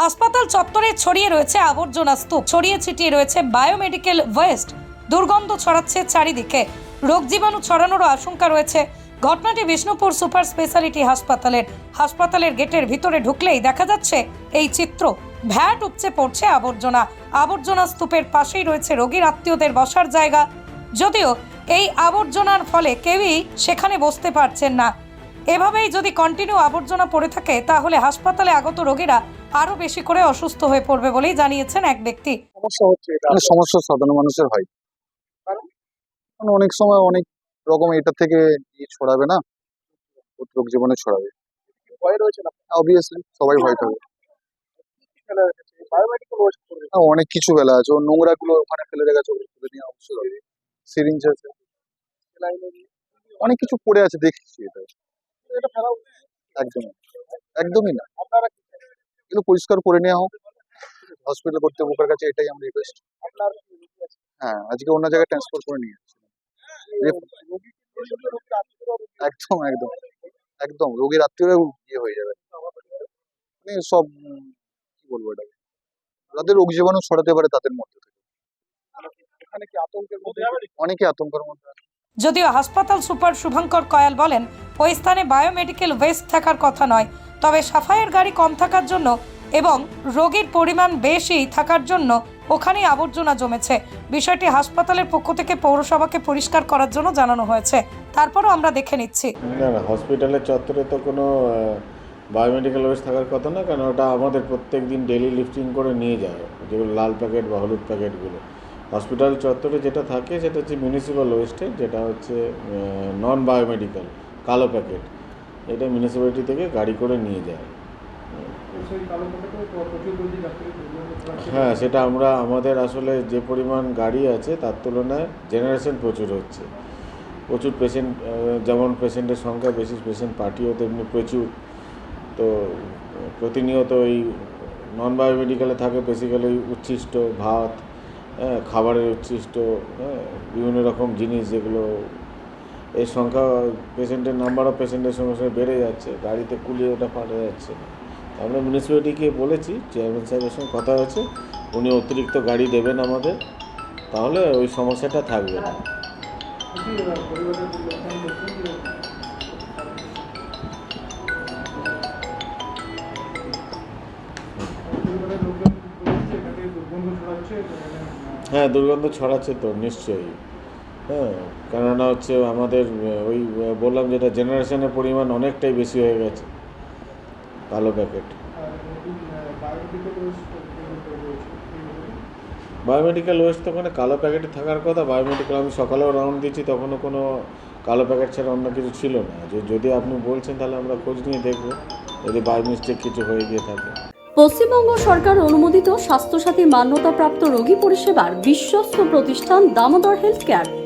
হাসপাতাল চত্বরে ছড়িয়ে রয়েছে আবর্জনা স্তূপ। ছড়িয়ে ছিটিয়ে রয়েছে বায়োমেডিকেল ওয়েস্ট। দুর্গন্ধ ছড়াচ্ছে চারিদিকে। রোগ জীবাণু ছড়ানোরও আশঙ্কা রয়েছে। ঘটনাটি বিষ্ণুপুর সুপার স্পেশালিটি হাসপাতালের হাসপাতালের গেটের ভিতরে ঢুকলেই দেখা যাচ্ছে এই চিত্র। ভ্যাট উপচে পড়ছে আবর্জনা। আবর্জনা স্তূপের পাশেই রয়েছে রোগীর আত্মীয়দের বসার জায়গা। যদিও এই আবর্জনার ফলে কেউই সেখানে বসতে পারছেন না। এভাবেই যদি কন্টিনিউ আবর্জনা পড়ে থাকে, তাহলে হাসপাতালে আগত রোগীরা আরও বেশি করে অসুস্থ হয়ে পড়বে বলেই জানিয়েছেন এক ব্যক্তি। সমস্যা হচ্ছে এটা। মানে সমস্যা সাধারণ মানুষের হয়। কারণ? অনেক সময় অনেক রকম এটা থেকে ইয়ে ছড়াবে না রোগ জীবনে ছড়াবে। ভয় রয়েছে না? অবভিয়াসলি সবাই ভয় থাকবে করবে হ্যাঁ, অনেক কিছু বেলা আছে। ও নোংরা গুলো ওখানে ফেলে রেখেছে ওগুলো তুলে নিয়ে অবশ্যই হবে। সিরিঞ্জ আছে। লাইনে অনেক কিছু পড়ে আছে দেখছি এটা। এটা ফেলা উচিত। একদম একদমই না? এগুলো পরিষ্কার করে নেওয়া হোক। হসপিটাল কর্তৃপক্ষের কাছে এটাই আমার রিকোয়েস্ট? হ্যাঁ আজকে অন্য জায়গায় ট্রান্সফার করে নিয়ে একদম একদম। একদম রোগীর আত্মীয়রা ইয়ে হয়ে যাবে। মানে সব, কি বলব এটা যাদের রোগ জীবাণু ছড়াতে পারে তাদের মধ্যে থেকে। অনেকে আতঙ্কের মধ্যে যদিও হাসপাতাল সুপার শুভঙ্কর কয়াল বলেন, ওই স্থানে বায়োমেডিকেল ওয়েস্ট থাকার কথা নয়। তবে সাফাইয়ের গাড়ি কম থাকার জন্য এবং রোগীর পরিমাণ বেশি থাকার জন্য ওখানেই আবর্জনা জমেছে। বিষয়টি হাসপাতালের পক্ষ থেকে পৌরসভাকে পরিষ্কার করার জন্য জানানো হয়েছে। তারপরও আমরা দেখে নিচ্ছি। না না, হসপিটালের চত্বরে তো কোনো বায়োমেডিক্যাল ওয়েস্ট থাকার কথা না, কারণ ওটা আমাদের প্রত্যেক দিন ডেলি লিফটিং করে নিয়ে যায়, যেগুলো লাল প্যাকেট বা হলুদ প্যাকেটগুলো। হসপিটাল চত্বরে যেটা থাকে, সেটা হচ্ছে মিউনিসিপ্যাল ওয়েস্টের যেটা হচ্ছে নন বায়োমেডিক্যাল কালো প্যাকেট। এটা মিউনিসিপ্যালিটি থেকে গাড়ি করে নিয়ে যায়। হ্যাঁ সেটা আমরা আমাদের আসলে যে পরিমাণ গাড়ি আছে তার তুলনায় জেনারেশন প্রচুর হচ্ছে। প্রচুর পেশেন্ট যেমন পেশেন্টের সংখ্যা বেশি পেশেন্ট পার্টিও তেমনি প্রচুর। তো প্রতিনিয়ত এই নন বায়োমেডিক্যালে থাকে বেসিক্যালি উচ্ছিষ্ট ভাত হ্যাঁ, খাবারের উচ্ছিষ্ট হ্যাঁ, বিভিন্ন রকম জিনিস যেগুলো এই সংখ্যা পেশেন্টের নাম্বার অফ পেশেন্টের সঙ্গে সঙ্গে বেড়ে যাচ্ছে, গাড়িতে কুলিয়ে ওটা পাঠা যাচ্ছে। আমরা মিউনিসিপ্যালিটিকে বলেছি চেয়ারম্যান সাহেবের সঙ্গে কথা হয়েছে, উনি অতিরিক্ত গাড়ি দেবেন আমাদের, তাহলে ওই সমস্যাটা থাকবে না। হ্যাঁ দুর্গন্ধ ছড়াচ্ছে তো, নিশ্চয়ই। হ্যাঁ কেননা হচ্ছে আমাদের ওই বললাম যেটা জেনারেশনের পরিমাণ অনেকটাই বেশি হয়ে গেছে। কালো প্যাকেট বায়োমেডিক্যাল ওয়েস্ট তো ওখানে কালো প্যাকেটে থাকার কথা বায়োমেডিক্যাল আমি সকালেও রাউন্ড দিচ্ছি তখনও কোনো কালো প্যাকেট ছাড়া অন্য কিছু ছিল না। যে যদি আপনি বলছেন তাহলে আমরা খোঁজ নিয়ে দেখব, যদি বাই মিস্টেক কিছু হয়ে গিয়ে থাকে। পশ্চিমবঙ্গ সরকার অনুমোদিত স্বাস্থ্যসাথী মান্যতাপ্রাপ্ত রোগী পরিষেবার বিশ্বস্ত প্রতিষ্ঠান দামোদর হেলথ কেয়ার।